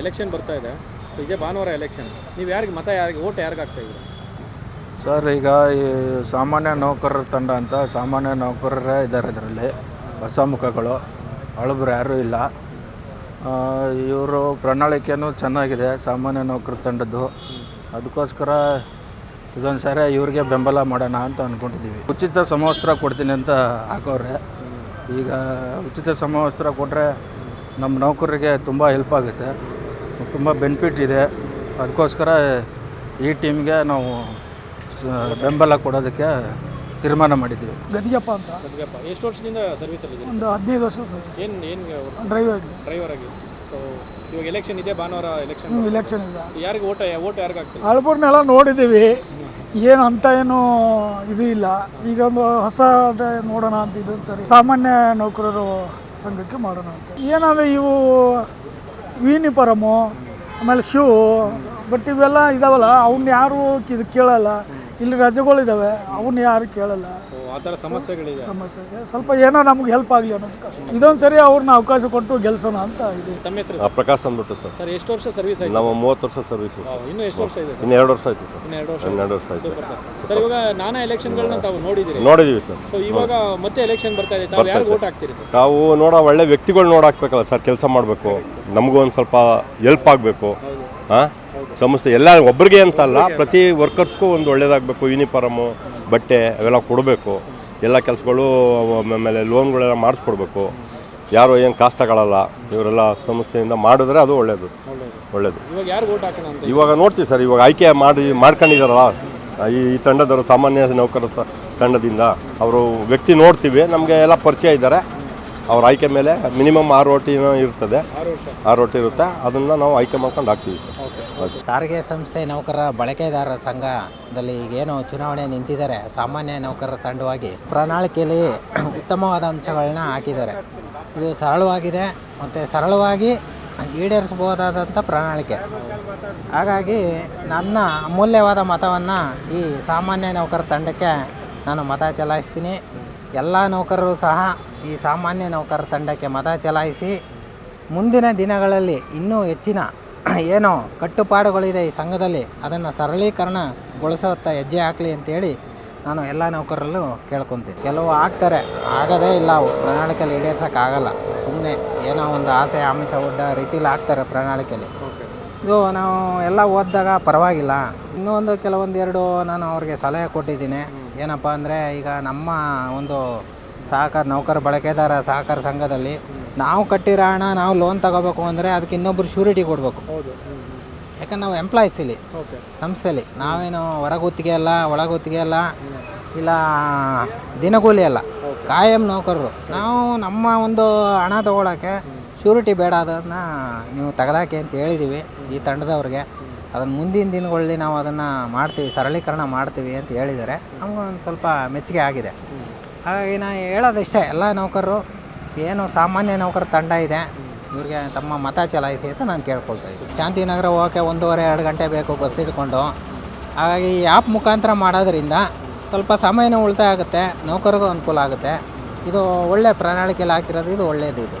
Election ಬರ್ತಾ ಇದೆ. ಇದೇ ಭಾನುವಾರ ಎಲೆಕ್ಷನ್ ನೀವು ಯಾರಿಗೆ ಮತ ಯಾರಿಗೆ ಓಟ್ ಯಾರಿಗೆ ಹಾಕ್ತಾ ಇದ್ದೀರಾ? ಸರ್, ಈಗ ಈ ಸಾಮಾನ್ಯ ನೌಕರರ ತಂಡ ಅಂತ ಸಾಮಾನ್ಯ ನೌಕರರೇ ಇದ್ದಾರೆ ಇದರಲ್ಲಿ. ಹೊಸ ಮುಖಗಳು. ಅಳಬ್ರು ಯಾರೂ ಇಲ್ಲ. ಇವರು ಪ್ರಣಾಳಿಕೆಯೂ ಚೆನ್ನಾಗಿದೆ, ಸಾಮಾನ್ಯ ನೌಕರ ತಂಡದ್ದು. ಅದಕ್ಕೋಸ್ಕರ ಇದೊಂದು ಸಾರಿ ಇವ್ರಿಗೆ ಬೆಂಬಲ ಮಾಡೋಣ ಅಂತ ಅಂದ್ಕೊಂಡಿದ್ದೀವಿ ಉಚಿತ ಸಮವಸ್ತ್ರ ಕೊಡ್ತೀನಿ ಅಂತ ಹಾಕೋರೆ. ಈಗ ಉಚಿತ ಸಮವಸ್ತ್ರ ಕೊಟ್ಟರೆ ನಮ್ಮ ನೌಕರರಿಗೆ ತುಂಬ ಹೆಲ್ಪ್ ಆಗುತ್ತೆ. ತುಂಬ ಬೆನಿಫಿಟ್ ಇದೆ. ಅದಕ್ಕೋಸ್ಕರ ಈ ಟೀಮ್ಗೆ ನಾವು ಬೆಂಬಲ ಕೊಡೋದಕ್ಕೆ ತೀರ್ಮಾನ ಮಾಡಿದ್ದೀವಿ. ಗದಿಗೆಪ್ಪ ಅಂತ. ಗದ್ಗಪ್ಪ ಎಷ್ಟು ವರ್ಷದಿಂದ ಸರ್ವಿಸಲ್ಲಿ ಇದ್ದೀರಿ? ಒಂದು ಹದಿನೈದು ವರ್ಷ ಸರ್ವಿಸ್ ಏನು ಏನು ಡ್ರೈವರ್ ಡ್ರೈವರ್ ಆಗಿ. ಸೊ ಇವಾಗ ಎಲೆಕ್ಷನ್ ಇದೆ ಭಾನುವಾರ ಎಲೆಕ್ಷನ್ ಎಲೆಕ್ಷನ್ ಇದೆ. ಯಾರಿಗೆ ಓಟ ಓಟ್ ಯಾರಿಗೆ ಆಗ್ತದೆ? ಹಳಬರ್ನೆಲ್ಲ ನೋಡಿದ್ದೀವಿ. ಏನು ಅಂತ ಏನು ಇದು ಇಲ್ಲ. ಈಗ ಒಂದು ಹೊಸ ನೋಡೋಣ ಅಂತ ಇದೊಂದು ಸರಿ ಸಾಮಾನ್ಯ ನೌಕರರು ಸಂಘಕ್ಕೆ ಮಾಡೋಣ ಅಂತ. ಏನಂದರೆ ಇವು ವೀನಿಪರಮು ಆಮೇಲೆ ಶೂ ಬಟ್ ಇವೆಲ್ಲ ಇದಾವಲ್ಲ ಅವನ್ನ ಯಾರು ಇದು ಕೇಳಲ್ಲ. ಇಲ್ಲಿ ರಜೆಗಳಿದ್ದಾವೆ ಅವನ್ನ ಯಾರು ಕೇಳಲ್ಲ. ಆ ಥರ ಸಮಸ್ಯೆಗಳಿದೆ. ಸಮಸ್ಯೆಗೆ ಸ್ವಲ್ಪ ಏನೋ ನಮ್ಗೆ ಹೆಲ್ಪ್ ಆಗಲಿ ಅನ್ನೋದಕ್ಕಷ್ಟು ಇದೊಂದು ಸರಿ ಅವ್ರನ್ನ ಅವಕಾಶ ಕೊಟ್ಟು ಗೆಲ್ಸೋಣ ಅಂತ ಇದೆ. ತಮ್ಮ ಹೆಸರು ಆ, ಪ್ರಕಾಶ್ ಅಂದ್ಬಿಟ್ಟು ಸರ್. ಸರ್ ಎಷ್ಟು ವರ್ಷ ಸರ್ವಿಸ್ ಆಯ್ತು? ನಾವು ಮೂವತ್ತು ವರ್ಷ ಸರ್ವಿಸ್ ಸರ್. ಇನ್ನೂ ಎಷ್ಟು ವರ್ಷ ಇದೆ ಇನ್ನು ಎರಡು ವರ್ಷ ಆಯ್ತು ಸರ್. ಇನ್ನು ಎರಡು ವರ್ಷ? ಹನ್ನೆರಡು ವರ್ಷ ಆಯ್ತು. Super sir. ಇವಾಗ ನಾನಾ ಎಲೆಕ್ಷನ್ಗಳನ್ನ ತಾವು ನೋಡಿದಿರಿ. ನೋಡಿದೀವಿ ಸರ್. ಸೊ ಇವಾಗ ಮತ್ತೆ ಎಲೆಕ್ಷನ್ ಬರ್ತಾ ಇದೆ. ತಾವು ಯಾರು ವೋಟ್ ಹಾಕ್ತೀರಿ ಸರ್? ತಾವು ನೋಡೋ ಒಳ್ಳೆ ವ್ಯಕ್ತಿಗಳು ನೋಡಾಕ್ಬೇಕಲ್ಲ ಸರ್ ಕೆಲಸ ಮಾಡಬೇಕು. ನಮಗೂ ಒಂದು ಸ್ವಲ್ಪ ಹೆಲ್ಪ್ ಆಗಬೇಕು. ಹಾಂ? ಸಂಸ್ಥೆ ಎಲ್ಲ ಒಬ್ರಿಗೆ ಅಂತಲ್ಲ ಪ್ರತಿ ವರ್ಕರ್ಸ್ಗೂ ಒಂದು ಒಳ್ಳೇದಾಗಬೇಕು ಯೂನಿಫಾರಮು ಬಟ್ಟೆ ಅವೆಲ್ಲ ಕೊಡಬೇಕು. ಎಲ್ಲ ಕೆಲಸಗಳು ಆಮೇಲೆ ಲೋನ್ಗಳೆಲ್ಲ ಮಾಡಿಸ್ಕೊಡ್ಬೇಕು. ಯಾರು ಏನು ಕಾಸು ತಗೊಳ್ಳಲ್ಲ ಇವರೆಲ್ಲ ಸಂಸ್ಥೆಯಿಂದ ಮಾಡಿದ್ರೆ ಅದು ಒಳ್ಳೆಯದು ಒಳ್ಳೆಯದು ಇವಾಗ ನೋಡ್ತೀವಿ ಸರ್ ಇವಾಗ ಆಯ್ಕೆ ಮಾಡಿ ಮಾಡ್ಕೊಂಡಿದಾರಲ್ಲ. ಈ ಈ ತಂಡದವರು ಸಾಮಾನ್ಯ ನೌಕರ ತಂಡದಿಂದ ಅವರು ವ್ಯಕ್ತಿ ನೋಡ್ತೀವಿ ನಮಗೆ ಎಲ್ಲ ಪರಿಚಯ ಇದ್ದಾರೆ. ಅವ್ರ ಆಯ್ಕೆ ಮೇಲೆ ಮಿನಿಮಮ್ ಆರು ಓಟಿನೂ ಇರ್ತದೆ. ಆರು ರೋಟಿ ಇರುತ್ತೆ. ಅದನ್ನು ನಾವು ಆಯ್ಕೆ ಮಾಡ್ಕೊಂಡು ಹಾಕ್ತೀವಿ ಸರ್. ಓಕೆ. ಸಾರಿಗೆ ಸಂಸ್ಥೆ ನೌಕರರ ಬಳಕೆದಾರರ ಸಂಘದಲ್ಲಿ ಈಗೇನು ಚುನಾವಣೆ ನಿಂತಿದ್ದಾರೆ. ಸಾಮಾನ್ಯ ನೌಕರರ ತಂಡವಾಗಿ ಪ್ರಣಾಳಿಕೆಯಲ್ಲಿ ಉತ್ತಮವಾದ ಅಂಶಗಳನ್ನ ಹಾಕಿದ್ದಾರೆ. ಇದು ಸರಳವಾಗಿದೆ ಮತ್ತು ಸರಳವಾಗಿ ಈಡೇರಿಸಬಹುದಾದಂಥ ಪ್ರಣಾಳಿಕೆ. ಹಾಗಾಗಿ ನನ್ನ ಅಮೂಲ್ಯವಾದ ಮತವನ್ನು ಈ ಸಾಮಾನ್ಯ ನೌಕರರ ತಂಡಕ್ಕೆ ನಾನು ಮತ ಚಲಾಯಿಸ್ತೀನಿ. ಎಲ್ಲ ನೌಕರರು ಸಹ ಈ ಸಾಮಾನ್ಯ ನೌಕರರ ತಂಡಕ್ಕೆ ಮತ ಚಲಾಯಿಸಿ ಮುಂದಿನ ದಿನಗಳಲ್ಲಿ ಇನ್ನೂ ಹೆಚ್ಚಿನ ಏನು ಕಟ್ಟುಪಾಡುಗಳಿದೆ ಈ ಸಂಘದಲ್ಲಿ. ಅದನ್ನು ಸರಳೀಕರಣಗೊಳಿಸುವತ್ತ ಹೆಜ್ಜೆ ಹಾಕಲಿ ಅಂತೇಳಿ ನಾನು ಎಲ್ಲ ನೌಕರರಲ್ಲೂ ಕೇಳ್ಕೊತೀನಿ. ಕೆಲವು ಆಗ್ತಾರೆ, ಆಗದೇ ಇಲ್ಲ ಅವು. ಪ್ರಣಾಳಿಕೆಯಲ್ಲಿ ಈಡೇರ್ಸೋಕ್ಕಾಗಲ್ಲ. ಸುಮ್ಮನೆ ಏನೋ ಒಂದು ಆಸೆ, ಆಮಿಷ ಒಡ್ಡ ರೀತಿಲಿ ಆಗ್ತಾರೆ ಪ್ರಣಾಳಿಕೆಯಲ್ಲಿ ಇದು ನಾವು ಎಲ್ಲ ಓದಿದಾಗ ಪರವಾಗಿಲ್ಲ. ಇನ್ನೊಂದು ಒಂದು ಕೆಲವೊಂದು ಎರಡು ನಾನು ಅವ್ರಿಗೆ ಸಲಹೆ ಕೊಟ್ಟಿದ್ದೀನಿ. ಏನಪ್ಪ ಅಂದರೆ ಈಗ ನಮ್ಮ ಒಂದು ಸಹಕಾರ ನೌಕರ ಬಳಕೆದಾರ ಸಹಕಾರ ಸಂಘದಲ್ಲಿ ನಾವು ಕಟ್ಟಿರೋ ಹಣ ನಾವು ಲೋನ್ ತಗೋಬೇಕು ಅಂದರೆ ಅದಕ್ಕೆ ಇನ್ನೊಬ್ಬರು ಶ್ಯೂರಿಟಿ ಕೊಡಬೇಕು. ಯಾಕಂದ್ರೆ ನಾವು ಎಂಪ್ಲಾಯೀಸ್ ಇಲ್ಲಿ ಸಂಸ್ಥೆಯಲ್ಲಿ ನಾವೇನು ಹೊರಗುತ್ತಿಗೆ ಅಲ್ಲ ಒಳಗುತ್ತಿಗೆ ಅಲ್ಲ ಇಲ್ಲ ದಿನಗೂಲಿ ಅಲ್ಲ. ಕಾಯಂ ನೌಕರರು. ನಾವು ನಮ್ಮ ಒಂದು ಹಣ ತಗೊಳಕ್ಕೆ ಶ್ಯೂರಿಟಿ ಬೇಡ, ಅದನ್ನು ನೀವು ತೆಗೆದಾಕಿ ಅಂತ ಹೇಳಿದ್ದೀವಿ ಈ ತಂಡದವ್ರಿಗೆ. ಅದನ್ನು ಮುಂದಿನ ದಿನಗಳಲ್ಲಿ ನಾವು ಅದನ್ನು ಮಾಡ್ತೀವಿ, ಸರಳೀಕರಣ ಮಾಡ್ತೀವಿ ಅಂತ ಹೇಳಿದ್ದಾರೆ. ನಮಗೊಂದು ಸ್ವಲ್ಪ ಮೆಚ್ಚುಗೆ ಆಗಿದೆ. ಹಾಗಾಗಿ ನಾನು ಹೇಳೋದಿಷ್ಟೇ ಎಲ್ಲ ನೌಕರರು, ಏನು ಸಾಮಾನ್ಯ ನೌಕರ ತಂಡ ಇದೆ, ಇವ್ರಿಗೆ ತಮ್ಮ ಮತ ಚಲಾಯಿಸಿ ಅಂತ ನಾನು ಕೇಳ್ಕೊಳ್ತಾ ಇದ್ದೀನಿ. ಶಾಂತಿನಗರ ಹೋಗೋಕ್ಕೆ ಒಂದೂವರೆ, ಎರಡು ಗಂಟೆ ಬೇಕು ಬಸ್ ಹಿಡ್ಕೊಂಡು. ಹಾಗಾಗಿ ಈ ಆ್ಯಪ್ ಮುಖಾಂತರ ಮಾಡೋದ್ರಿಂದ ಸ್ವಲ್ಪ ಸಮಯನೂ ಉಳಿತಾಯ ಆಗುತ್ತೆ, ನೌಕರಿಗೂ ಅನುಕೂಲ ಆಗುತ್ತೆ. ಇದು ಒಳ್ಳೆಯ ಪ್ರಣಾಳಿಕೆಯಲ್ಲಿ ಹಾಕಿರೋದು, ಇದು ಒಳ್ಳೆಯದು ಇದು.